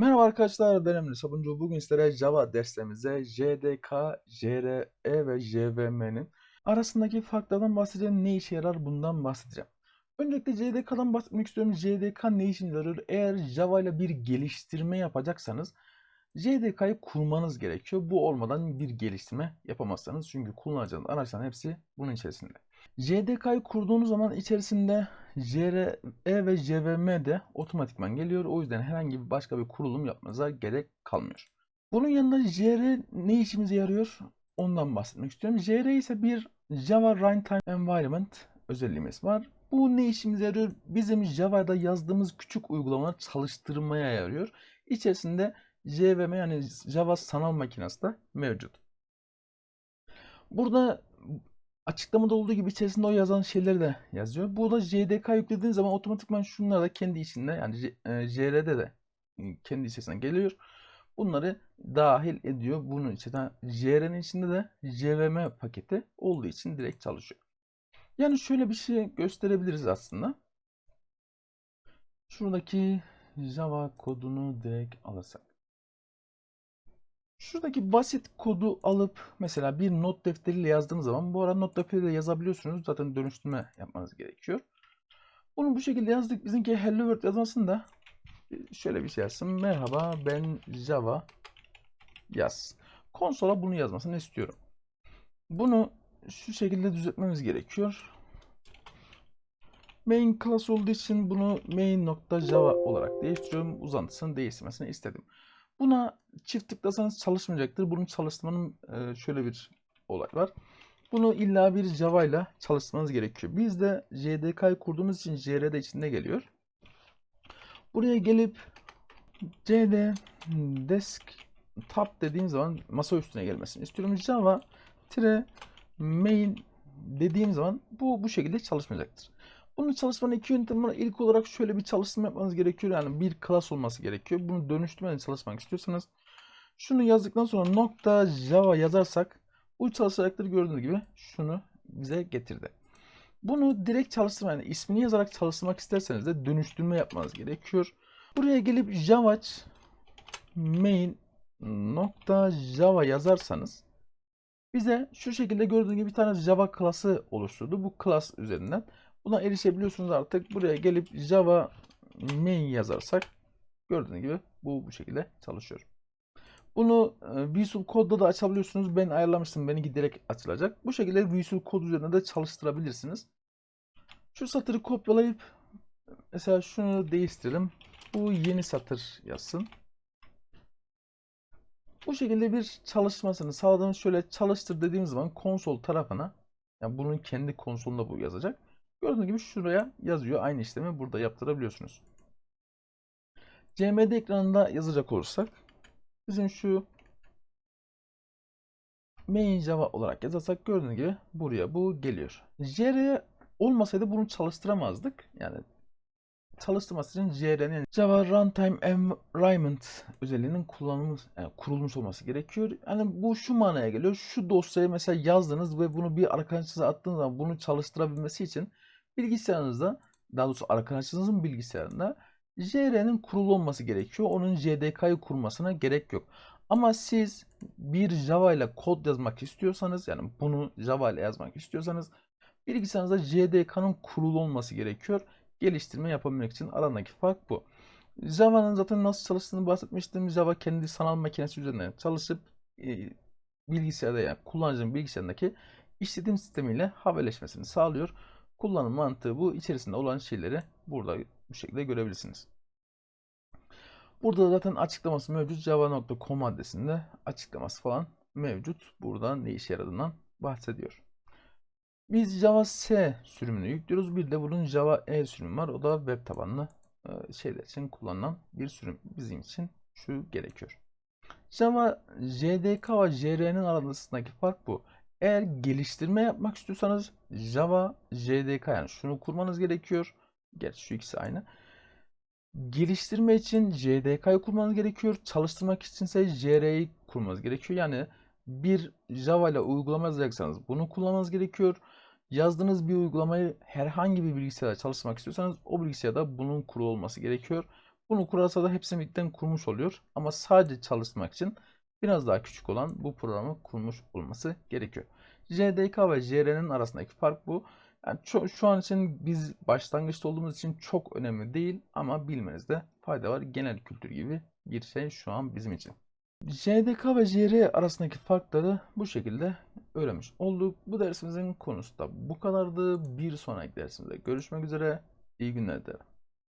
Merhaba arkadaşlar, ben Emre Sabuncu. Bugün sizlere Java derslerimize JDK, JRE ve JVM'nin arasındaki farklardan bahsedeceğim. Ne işe yarar bundan bahsedeceğim. Öncelikle JDK'dan bahsetmek istiyorum. JDK ne işe yarıyor? Eğer Java ile bir geliştirme yapacaksanız JDK'yı kurmanız gerekiyor. Bu olmadan bir geliştirme yapamazsanız. Çünkü kullanacağınız araçların hepsi bunun içerisinde. JDK'yı kurduğunuz zaman içerisinde JRE ve JVM de otomatikman geliyor. O yüzden herhangi bir başka bir kurulum yapmanıza gerek kalmıyor. Bunun yanında JR ne işimize yarıyor? Ondan bahsetmek istiyorum. JR ise bir Java Runtime Environment özelliğimiz var. Bu ne işimize yarıyor? Bizim Java'da yazdığımız küçük uygulamalar çalıştırmaya yarıyor. İçerisinde JVM yani Java sanal makinesi de mevcut. Burada açıklamada olduğu gibi içerisinde o yazan şeyleri de yazıyor. Burada JDK yüklediğiniz zaman otomatikman şunlar da kendi içinde yani J- e, JR'de de e, kendi içerisine geliyor. Bunları dahil ediyor. Bunun içinde JR'nin içinde de JVM paketi olduğu için direkt çalışıyor. Yani şöyle bir şey gösterebiliriz aslında. Şuradaki Java kodunu direkt alırsak. Şuradaki basit kodu alıp mesela bir not defteriyle yazdığınız zaman bu arada not defteriyle yazabiliyorsunuz. Zaten dönüştürme yapmanız gerekiyor. Bunu bu şekilde yazdık. Bizimki Hello World yazmasın da e, şöyle bir şey yazsın. Merhaba ben Java yaz. Konsola bunu yazmasını istiyorum. Bunu şu şekilde düzeltmemiz gerekiyor. Main class olduğu için bunu main.java olarak değiştiriyorum. Uzantısını değiştirmesini istedim. Buna çift tıklasanız çalışmayacaktır. Bunu çalıştırmanın e, şöyle bir olay var. Bunu illa bir Java ile çalıştırmanız gerekiyor. Biz de JDK'yı kurduğumuz için JR de içinde geliyor. Buraya gelip cd desktop dediğim zaman masa üstüne gelmesini istiyorum. Java main dediğim zaman bu bu şekilde çalışmayacaktır. Bunun çalışmanın iki yöntemi var. İlk olarak şöyle bir çalışma yapmanız gerekiyor. Yani bir class olması gerekiyor. Bunu dönüştürmeden çalışmak istiyorsanız şunu yazdıktan sonra nokta java yazarsak bu çalışacaktır gördüğünüz gibi şunu bize getirdi. Bunu direkt çalıştırma yani ismini yazarak çalıştırmak isterseniz de dönüştürme yapmanız gerekiyor. Buraya gelip java main nokta java yazarsanız bize şu şekilde gördüğünüz gibi bir tane java klası oluşturdu. Bu klas üzerinden Buna erişebiliyorsunuz artık. Buraya gelip Java main yazarsak gördüğünüz gibi bu bu şekilde çalışıyor. Bunu e, Visual Code'da da açabiliyorsunuz. Ben ayarlamıştım. Benimki direkt açılacak. Bu şekilde Visual Code üzerinde de çalıştırabilirsiniz. Şu satırı kopyalayıp mesela şunu değiştirelim. Bu yeni satır yazsın. Bu şekilde bir çalışmasını sağladığımız şöyle çalıştır dediğimiz zaman konsol tarafına yani bunun kendi konsolunda bu yazacak. Gördüğünüz gibi şuraya yazıyor. Aynı işlemi burada yaptırabiliyorsunuz. CMD ekranında yazacak olursak bizim şu main java olarak yazarsak gördüğünüz gibi buraya bu geliyor. JR olmasaydı bunu çalıştıramazdık. Yani çalıştırması için JR'nin Java Runtime Environment özelliğinin kullanılmış, yani kurulmuş olması gerekiyor. Yani bu şu manaya geliyor. Şu dosyayı mesela yazdınız ve bunu bir arkadaşınıza attığınız zaman bunu çalıştırabilmesi için bilgisayarınızda daha doğrusu arkadaşınızın bilgisayarında JR'nin kurulu olması gerekiyor. Onun JDK'yı kurmasına gerek yok. Ama siz bir Java ile kod yazmak istiyorsanız yani bunu Java ile yazmak istiyorsanız bilgisayarınızda JDK'nın kurulu olması gerekiyor. Geliştirme yapabilmek için arasındaki fark bu. Java'nın zaten nasıl çalıştığını bahsetmiştim. Java kendi sanal makinesi üzerinden çalışıp e, bilgisayarda yani kullanıcının bilgisayarındaki işletim sistemiyle haberleşmesini sağlıyor. Kullanım mantığı bu. İçerisinde olan şeyleri burada bu şekilde görebilirsiniz. Burada da zaten açıklaması mevcut. Java.com adresinde açıklaması falan mevcut. Buradan ne işe yaradığından bahsediyor. Biz Java C sürümünü yüklüyoruz. Bir de bunun Java E sürümü var. O da web tabanlı e, şeyler için kullanılan bir sürüm. Bizim için şu gerekiyor. Java JDK ve JR'nin arasındaki fark bu. Eğer geliştirme yapmak istiyorsanız Java JDK yani şunu kurmanız gerekiyor. Gerçi şu ikisi aynı. Geliştirme için JDK'yı kurmanız gerekiyor. Çalıştırmak içinse JR'yi kurmanız gerekiyor. Yani bir Java ile uygulama yazacaksanız bunu kullanmanız gerekiyor. Yazdığınız bir uygulamayı herhangi bir bilgisayarda çalıştırmak istiyorsanız o bilgisayarda bunun kurulu olması gerekiyor. Bunu kurarsa da hepsini birlikte kurmuş oluyor. Ama sadece çalıştırmak için biraz daha küçük olan bu programı kurmuş olması gerekiyor. JDK ve JR'nin arasındaki fark bu. Yani şu an için biz başlangıçta olduğumuz için çok önemli değil ama bilmenizde fayda var. Genel kültür gibi bir şey şu an bizim için. JDK ve JR arasındaki farkları bu şekilde öğrenmiş olduk. Bu dersimizin konusu da bu kadardı. Bir sonraki dersimizde görüşmek üzere. İyi günler dilerim.